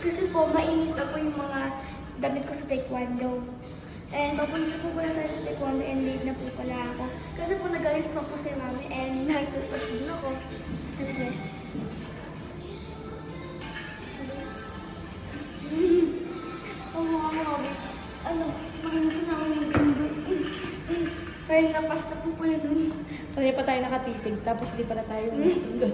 Kasi po, mainit na po yung mga damit ko sa taekwondo. And papunta po pala tayo sa taekwondo and late na po pala ako. Kasi po nag-alis na po si mami and nag-touch din ako. Napas na po pala nun. Kasi pa tayo nakatitig, tapos di pala tayo nandun.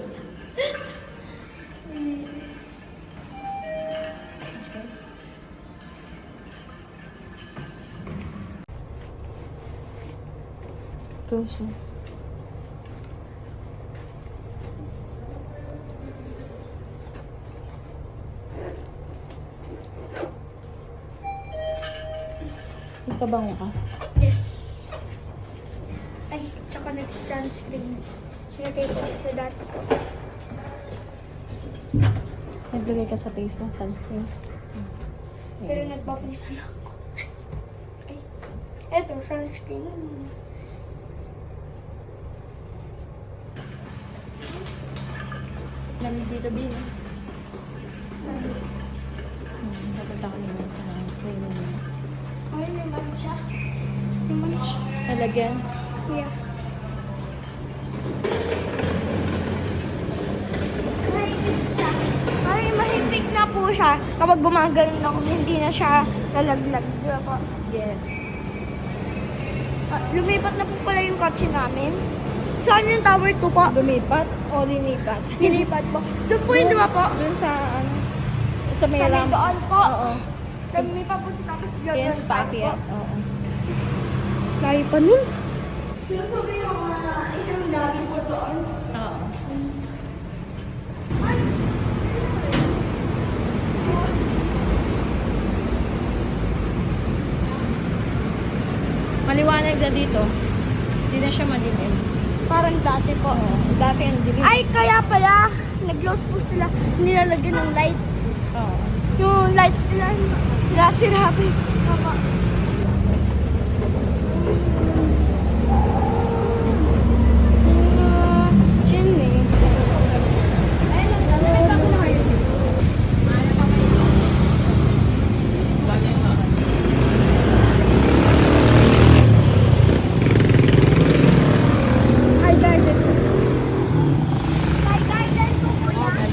Close mo. Magpabango ka. Yes. Ay, tsaka nag-sunscreen. Sinagay ko sa dati ko. Naglagay ka sa face mo, sunscreen. Pero nagpapawisan ako. Ay. Eto, sunscreen. Lamig dito. Hmm, Dapat ako naman sa mo. Ay, naman siya. Naman siya. Nalagyan. Siya. Ay, mahigpit na po siya. Kapag gumaganon ako, hindi na siya lalaglag. Di ba po? Yes. Ah, lumipat na po pala yung kotse namin. Saan yung tower 2 po? Lumipat o linipat? Nilipat po. Doon po yun, di ba po? Doon sa, ano, sa may Sa may doon po. Oo. Sa may papunta tapos gagawin sa pa paakyat. Oo. Layo pa nun. Yung sabi yung mga isang dami po doon. Oo. Maliwanag na dito. Hindi na siya madilim. Parang dati po. Oo. Dati ang dilim. Ay, kaya pala, nag-close po sila, nilalagyan ng lights. Oo. Yung lights nila, sila sirabi. Papa. Ah, Jenny. Hi, garden. Hi, garden po po yan.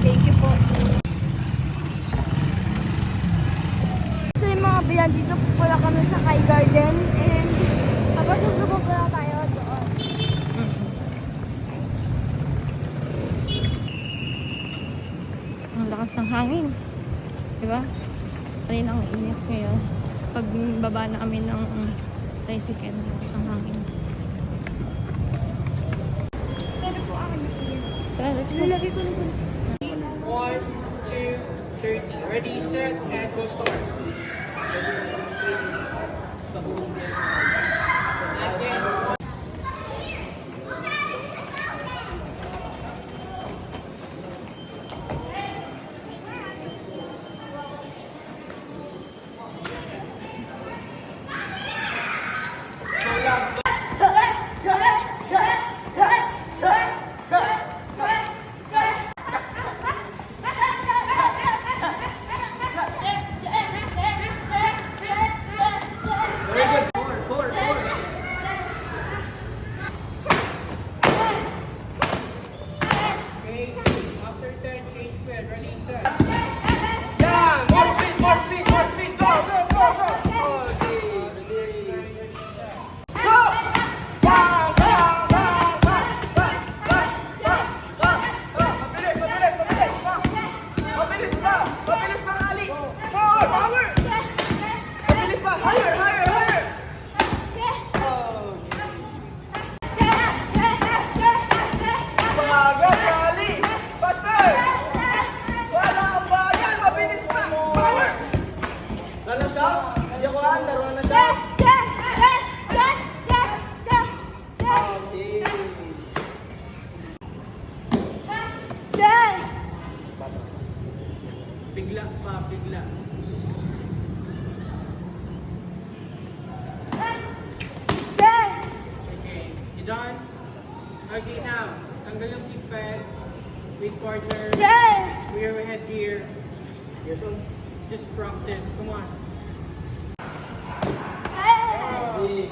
Thank you po. So yung mga biyan dito po pala kami sa Kai Garden and papasok na po pala tayo doon. Ang lakas ng hangin. Di ba? Kanina ang init ngayon. Pag baba na kami ng um, tricycle, ang lakas ng hangin. Pero po akin na po yan. Tara, let's go. Lalagay ko na po. One, two, thirty. Ready, set, and go start. Bigla pa, bigla. Okay, you now, tanggal yung kickpad. With partner. We are ahead here. So, just practice. Come on. Hey.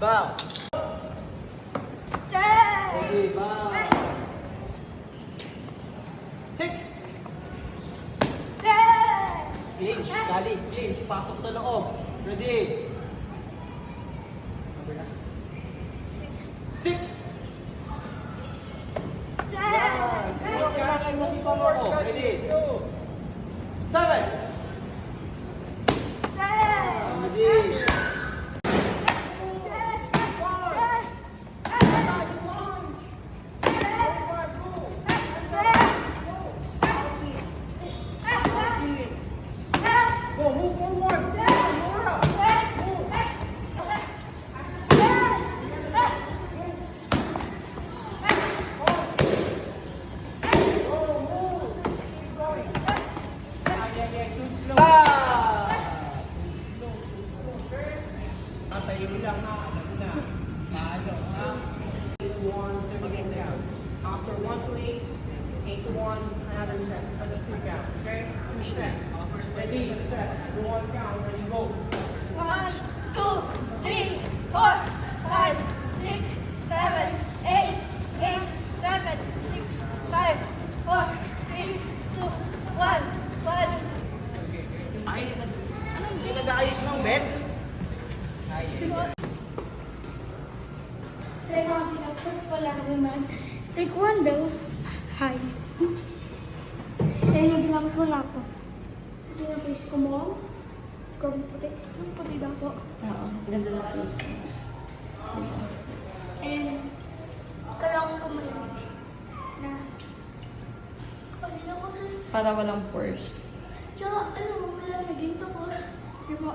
Bow. Hey. Okay, bow. Dali. Clinch. Pasok sa loob. Ready. Six. Pala kami man, taekwondo, hi. Eh, nung ginapos mo na po. Ito yung face ko mo. Ikaw mo puti. Ang puti daw po. Oo, ganda ng face mo. And, kailangan ko malamig na pag ko sa... Para walang pores. Tsaka, ano, wala na ginto ko. Di ba?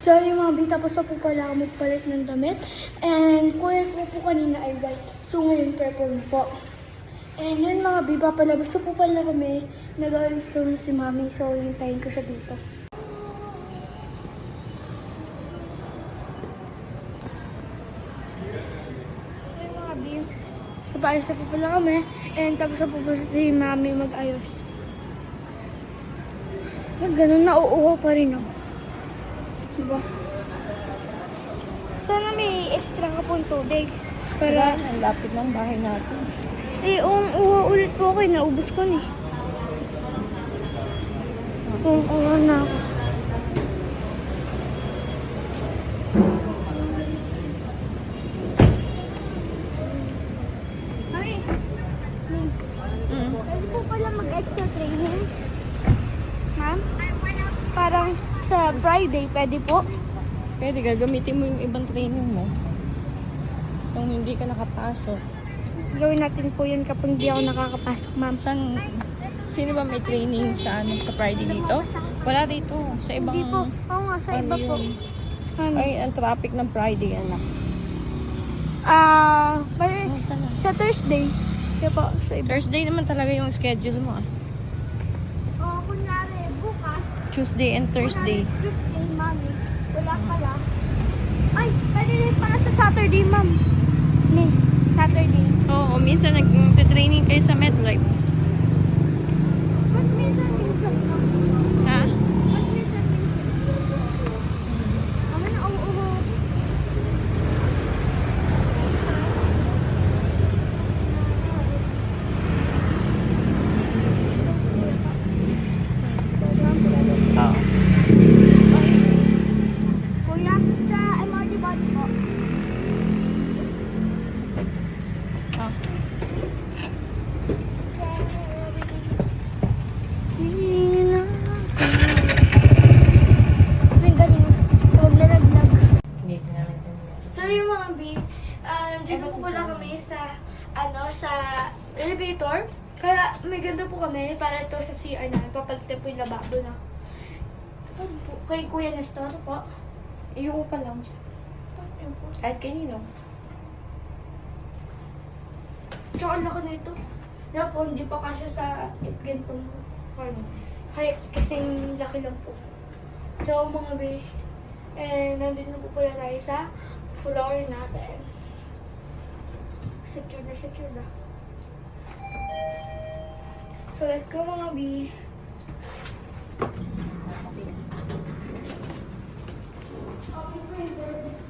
Yun. Sorry mga bi, tapos na po pala ako magpalit ng damit. And kulay ko po kanina ay white. So ngayon purple po. And yun mga bi, papalabas na po pala kami. Nag-alis na si mami, so hintayin ko siya dito. So yun mga bi, Napaalis na po pala kami. And tapos na po po si mami mag-ayos. Ganun, nauuhaw pa rin ako. Diba? Sana may extra ka pong tubig. Para, ang lapit ng bahay natin. eh, um, uha ulit po ako, eh. naubos ko. Um, na ako. Mami, Mm. pwede po pala mag-extra training? Ma'am? Parang sa Friday, pwede po? Pwede gagamitin mo yung ibang training mo. Kung hindi ka nakapasok. Gawin natin po yun kapag hindi ako nakakapasok, ma'am. Saan, sino ba may training sa ano sa Friday dito? Wala dito. Sa ibang... Hindi po. Oo nga, sa ano iba po. yun? Ano? Ay, ang traffic ng Friday, anak. Ah, bali- na. sa Thursday. Kaya po, sa iba. Thursday naman talaga yung schedule mo ah. Tuesday and Thursday. Kunyari, Tuesday, mami. Wala pala. Ay, pwede rin pala sa Saturday, ma'am. Ni, Saturday. Oo, minsan nag-training kayo sa MedLife. Ba't minsan minsan, ma'am? Ha? Ba't minsan minsan? Mama na, oo, oo. Oo. Kuya, sa MRT body po. Ah. Ang galing. Huwag nalaglag. Hindi ka na So yung mga B, um, dito po pala kami sa, ano, sa elevator. Kaya may ganda po kami para ito sa CR na. Papalitan po yung lababo na. Ano po? Kay Kuya Nestor po. Iyo pa lang. Ayun po. Kahit kanino. Tsaka ang laki na ito. Yan po, hindi pa kasya sa ganitong ano. Kaya kasing laki lang po. So, mga be, eh, nandito na po pala tayo sa floor natin. Secure na, secure na. So, let's go mga be. Open ko yung door.